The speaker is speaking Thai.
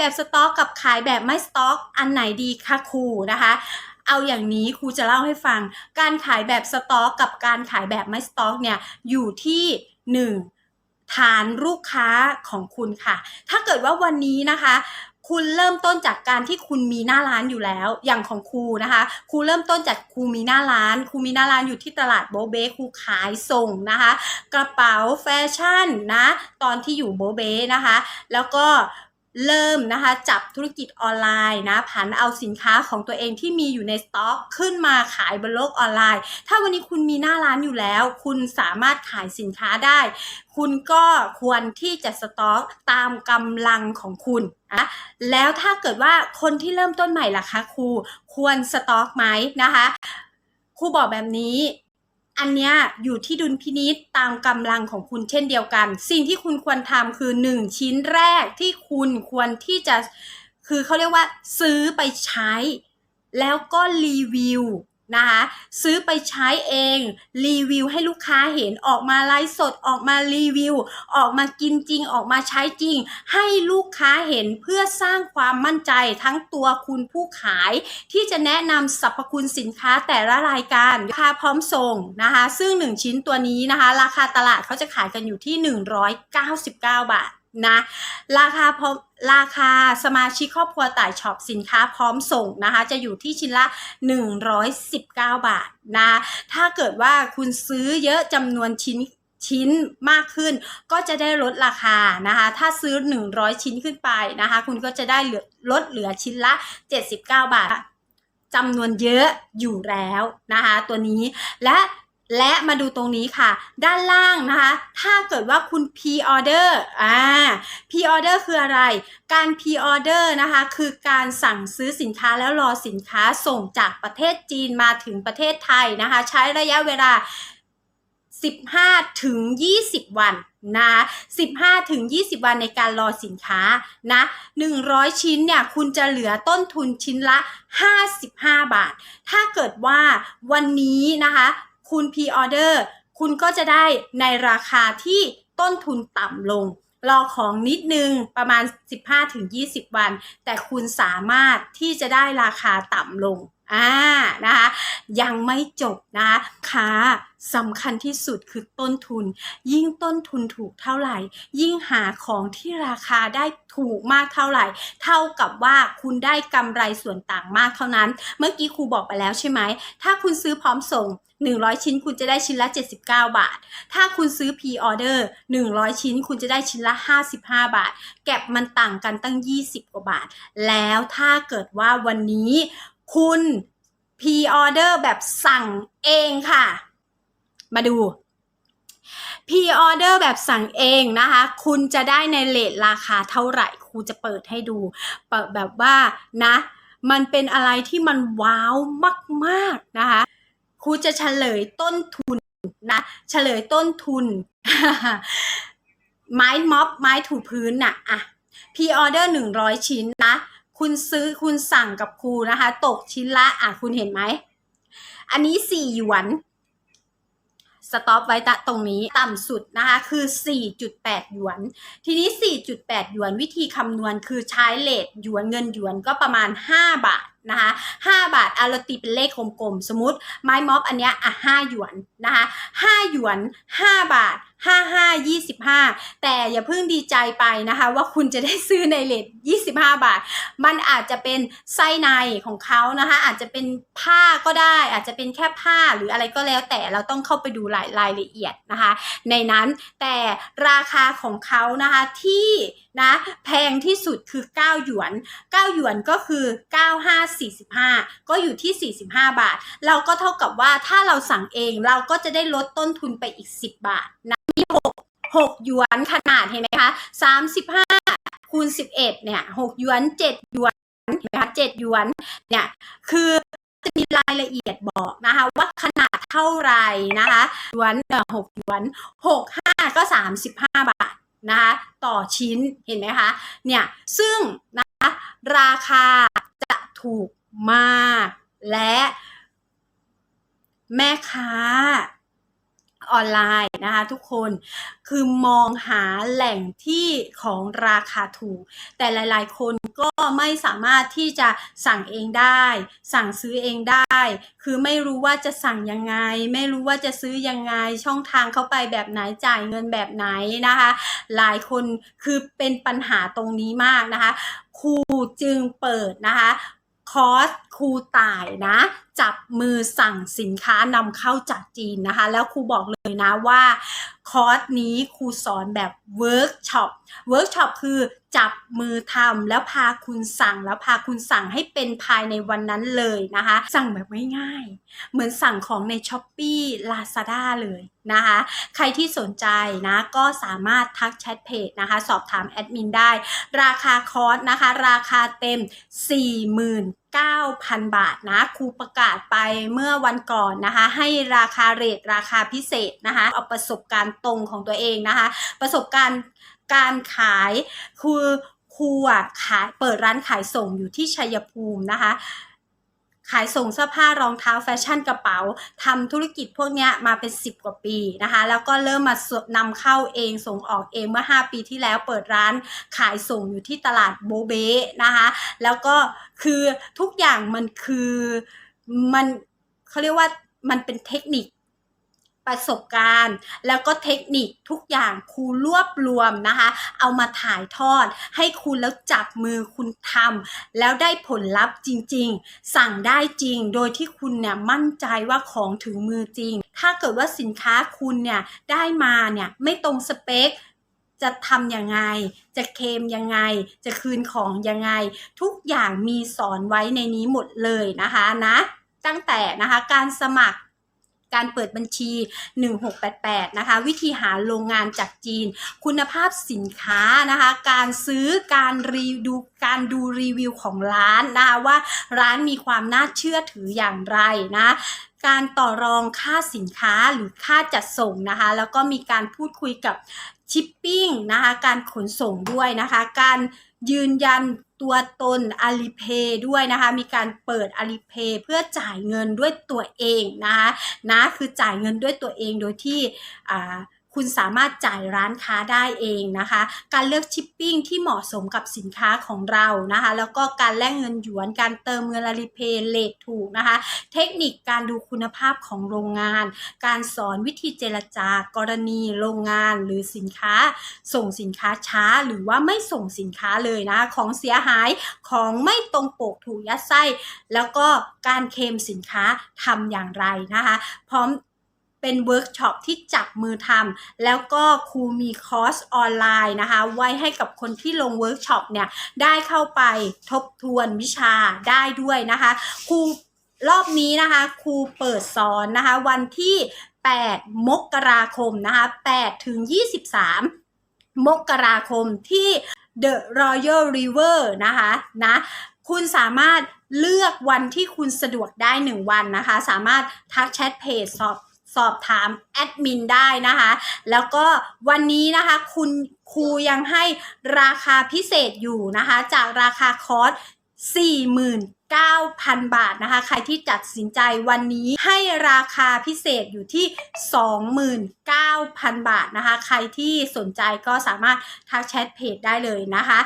แบบสต็อกกับขายแบบไม่สต็อก อันไหนดีคะครูนะคะ เอาอย่างนี้ครูจะเล่าให้ฟัง การขายแบบสต็อกกับการขายแบบไม่สต็อกเนี่ยอยู่ที่หนึ่งฐานลูกค้าของคุณค่ะ ถ้าเกิดว่าวันนี้นะคะคุณเริ่มต้นจากการที่คุณมีหน้าร้านอยู่แล้ว อย่างของครูนะคะครูเริ่มต้นจากครูมีหน้าร้านครูมีหน้าร้านอยู่ที่ตลาดโบเบ้ครูขายส่งนะคะ กระเป๋าแฟชั่นนะ ตอนที่อยู่โบเบ้นะคะ แล้วก็ เริ่มนะคะจับธุรกิจออนไลน์นะผันเอาสินค้าของตัวเองที่มีอยู่ในสต็อก ขึ้นมาขายบนโลกออนไลน์ ถ้าวันนี้คุณมีหน้าร้านอยู่แล้ว คุณสามารถขายสินค้าได้ คุณก็ควรที่จะสต็อกตามกำลังของคุณอะแล้วถ้าเกิดว่าคนที่เริ่มต้นใหม่ล่ะคะครูควรสต็อกไหมนะคะครูบอกแบบนี้ อันเนี้ยอยู่ที่ดุลพินิษตามกำลังของคุณเช่นเดียวกัน สิ่งที่คุณควรทำคือ 1 ชิ้นแรกที่คุณควรที่จะคือเขาเรียกว่า ซื้อไปใช้ แล้วก็รีวิว นะคะซื้อไปใช้เองรีวิวให้ลูกค้าเห็นออกมาไลฟ์สดออกมารีวิว ออกมากินจริง ออกมาใช้จริง ให้ลูกค้าเห็นเพื่อสร้างความมั่นใจทั้งตัวคุณผู้ขาย ที่จะแนะนำสรรพคุณสินค้าแต่ละรายการราคาพร้อมส่งนะคะ ซึ่ง 1 ชิ้นตัวนี้นะคะ ราคาตลาดเขาจะขายกันอยู่ที่ 199 บาท นะราคาพร้อมราคาสมาชิกครอบครัวต่ายช็อปสินค้าพร้อมส่งนะคะ จะอยู่ที่ชิ้นละ 119 บาทนะ ถ้าเกิดว่าคุณซื้อเยอะจำนวนชิ้นชิ้นมากขึ้นก็จะได้ลดราคานะคะ ถ้าซื้อ 100 ชิ้นขึ้นไปนะคะ คุณก็จะได้เหลือลดเหลือชิ้นละ 79 บาทจำนวนเยอะอยู่แล้วนะคะ ตัวนี้และ และมาดูตรงนี้ค่ะ ด้านล่างนะคะ ถ้าเกิดว่าคุณ P order อ่า P order คืออะไร การ P order นะคะ คือการสั่งซื้อสินค้าแล้วรอสินค้าส่งจากประเทศจีนมาถึงประเทศไทยนะคะ ใช้ระยะเวลา 15 ถึง 20 วันนะ15 ถึง 20 วันในการรอสินค้านะ 100 ชิ้นเนี่ย คุณจะเหลือต้นทุนชิ้นละ 55 บาท ถ้าเกิดว่าวันนี้นะคะ คุณพ r ออเดอร์คุณก็จะได้ในราคาที่ต้นทุนต่ำลง รอของนิดนึงประมาณ 15-20 วัน แต่คุณสามารถที่จะได้ราคาต่ำลงอ่านะคะยังไม่จบนะคะค้าสำคัญที่สุดคือต้นทุน ยิ่งต้นทุนถูกเท่าไหร่ ยิ่งหาของที่ราคาได้ถูกมากเท่าไหร่ เท่ากับว่าคุณได้กำไรส่วนต่างมากเท่านั้น เมื่อกี้ครูบอกไปแล้วใช่ไหม ถ้าคุณซื้อพร้อมส่ง 100 ชิ้นคุณจะได้ชิ้นละ 79 บาท ถ้าคุณซื้อ P order 100 ชิ้นคุณจะได้ชิ้นละ 55 บาท แก็บมันต่างกันตั้ง 20 กว่าบาท แล้วถ้าเกิดว่าวันนี้คุณ P order แบบสั่งเองค่ะ มาดู P order แบบสั่งเองนะคะ คุณจะได้ในเลทราคาเท่าไหร่ครูจะเปิดให้ดูเปิดแบบว่านะ มันเป็นอะไรที่มันว้าวมาก ๆ นะคะ ครูจะเฉลยต้นทุนนะเฉลยต้นทุน ไม้ม็อบไม้ถูพื้นน่ะอะพีออเดอร์หนึ่งร้อยชิ้นนะ คุณซื้อคุณสั่งกับครูนะคะ ตกชิ้นละอะคุณเห็นไหม อันนี้สี่หยวน สต็อปไว้ตะตรงนี้ต่ำสุดนะคะคือ 4.8 หยวน ทีนี้ 4.8 หยวนวิธีคำนวณคือใช้เลทหยวนเงินหยวนก็ประมาณ 5 บาทนะคะ5บาทเอาเราตีเป็นเลขกลมๆ สมมติไม้ม็อบอันเนี้ยอะ5หยวนนะคะ5หยวน 5 บาท 55 25 แต่อย่าเพิ่งดีใจไปนะคะ ว่าคุณจะได้ซื้อในเลท25 บาท มันอาจจะเป็นไส้ในของเขานะคะ อาจจะเป็นผ้าก็ได้ อาจจะเป็นแค่ผ้าหรืออะไรก็แล้ว แต่เราต้องเข้าไปดูรายรายละเอียดนะคะ ในนั้นแต่ราคาของเขานะคะที่นะแพงที่สุดคือ 9 หยวน 9 หยวนก็คือ 9545 ก็อยู่ที่ 45 บาท เราก็เท่ากับว่าถ้าเราสั่งเองเราก็จะได้ลดต้นทุนไปอีก 10 บาทนะมี6 6หกหยวนขนาดเห็นไหมคะ35คูณ11เอ็ดเนี่ย6หยวน7หยวนเห็นไหมคะ7หยวนเนี่ยคือจะมีรายละเอียดบอกนะคะว่าขนาดเท่าไหร่นะคะหยวนเอ่อ6หยวน6 5ก็35บาทนะคะต่อชิ้นเห็นไหมคะเนี่ยซึ่งนะคะราคาจะถูกมากและแม่ค้า ออนไลน์นะคะทุกคนคือมองหาแหล่งที่ของราคาถูก แต่หลายๆ คนก็ไม่สามารถที่จะสั่งเองได้ สั่งซื้อเองได้ คือไม่รู้ว่าจะสั่งยังไง ไม่รู้ว่าจะซื้อยังไง ช่องทางเข้าไปแบบไหนจ่ายเงินแบบไหนนะคะ หลายคนคือเป็นปัญหาตรงนี้มากนะคะครูจึงเปิดนะคะคอร์สครูต่ายนะ จับมือสั่งสินค้านำเข้าจากจีนนะคะ แล้วครูบอกเลยนะว่าคอร์สนี้ครูสอนแบบเวิร์กช็อป เวิร์กช็อปคือจับมือทำแล้วพาคุณสั่งแล้วพาคุณสั่งให้เป็นภายในวันนั้นเลยนะคะ สั่งแบบง่ายๆเหมือนสั่งของใน s h อ p e e Lazada เลยนะคะ ใครที่สนใจนะก็สามารถทักแชทเพจนะคะ สอบถามแอดมินได้ ราคาคอร์สนะคะ ราคาเต็ม 49,000 บาทนะครูประกาศไปเมื่อวันก่อนนะคะ ให้ราคาเรทราคาพิเศษนะคะ เอาประสบการณ์ตรงของตัวเองนะคะ ประสบการณ์การขายคือครูอะขายเปิดร้านขายส่งอยู่ที่ชัยภูมินะคะ ขายส่งเสื้อผ้ารองเท้าแฟชั่นกระเป๋าทำธุรกิจพวกนี้มาเป็น 10 กว่าปีนะคะ แล้วก็เริ่มมานำเข้าเองส่งออกเองเมื่อ 5 ปีที่แล้วเปิดร้านขายส่งอยู่ที่ตลาดโบเบนะคะ แล้วก็คือทุกอย่างมันคือมันเขาเรียกว่ามันเป็นเทคนิค ประสบการณ์ แล้วก็เทคนิคทุกอย่างครูรวบรวมนะคะ เอามาถ่ายทอด ให้คุณแล้วจับมือคุณทำแล้วได้ผลลัพธ์จริง ๆ สั่งได้จริง โดยที่คุณเนี่ยมั่นใจว่าของถึงมือจริง ถ้าเกิดว่าสินค้าคุณเนี่ยได้มาเนี่ยไม่ตรงสเปคจะทำยังไง จะเคมยังไง จะคืนของยังไง ทุกอย่างมีสอนไว้ในนี้หมดเลยนะคะนะ ตั้งแต่นะคะการสมัคร การเปิดบัญชี 1688 นะคะ วิธีหาโรงงานจากจีน คุณภาพสินค้านะคะ การซื้อการรีดูการดูรีวิวของร้านนะคะว่าร้านมีความน่าเชื่อถืออย่างไรนะ การต่อรองค่าสินค้าหรือค่าจัดส่งนะคะ แล้วก็มีการพูดคุยกับชิปปิ้งนะคะการขนส่งด้วยนะคะ การยืนยันตัวตน Alipay ด้วยนะคะ มีการเปิด Alipay เพื่อจ่ายเงินด้วยตัวเองนะคะนะคือจ่ายเงินด้วยตัวเองโดยที่อ่า คุณสามารถจ่ายร้านค้าได้เองนะคะ การเลือกชิปปิ้งที่เหมาะสมกับสินค้าของเรานะคะ แล้วก็การแลกเงินหยวน การเติมเงินลาลิเพย์เลทถูกนะคะ เทคนิคการดูคุณภาพของโรงงาน การสอนวิธีเจรจากรณีโรงงานหรือสินค้า ส่งสินค้าช้าหรือว่าไม่ส่งสินค้าเลยนะ ของเสียหายของไม่ตรงปกถูกยัดไส้ แล้วก็การเคลมสินค้าทำอย่างไรนะคะ พร้อม เป็นเวิร์กช็อปที่จับมือทำแล้วก็ครูมีคอร์สออนไลน์นะคะ ไว้ให้กับคนที่ลงเวิร์กช็อปเนี่ยได้เข้าไปทบทวนวิชาได้ด้วยนะคะครูรอบนี้นะคะครูเปิดสอนนะคะวันที่ 8 มกราคมนะคะ8ถึง 23 มกราคมที่ The Royal River นะคะนะคุณสามารถเลือกวันที่คุณสะดวกได้ 1 วันนะคะ สามารถทักแชทเพจสอบ สอบถามแอดมินได้นะคะ แล้วก็วันนี้นะคะคุณครูยังให้ราคาพิเศษอยู่นะคะ จากราคาคอร์ส49,000 บาทนะคะ ใครที่ตัดสินใจวันนี้ให้ราคาพิเศษอยู่ที่ 29,000 บาทนะคะ ใครที่สนใจก็สามารถทักแชทเพจได้เลยนะคะ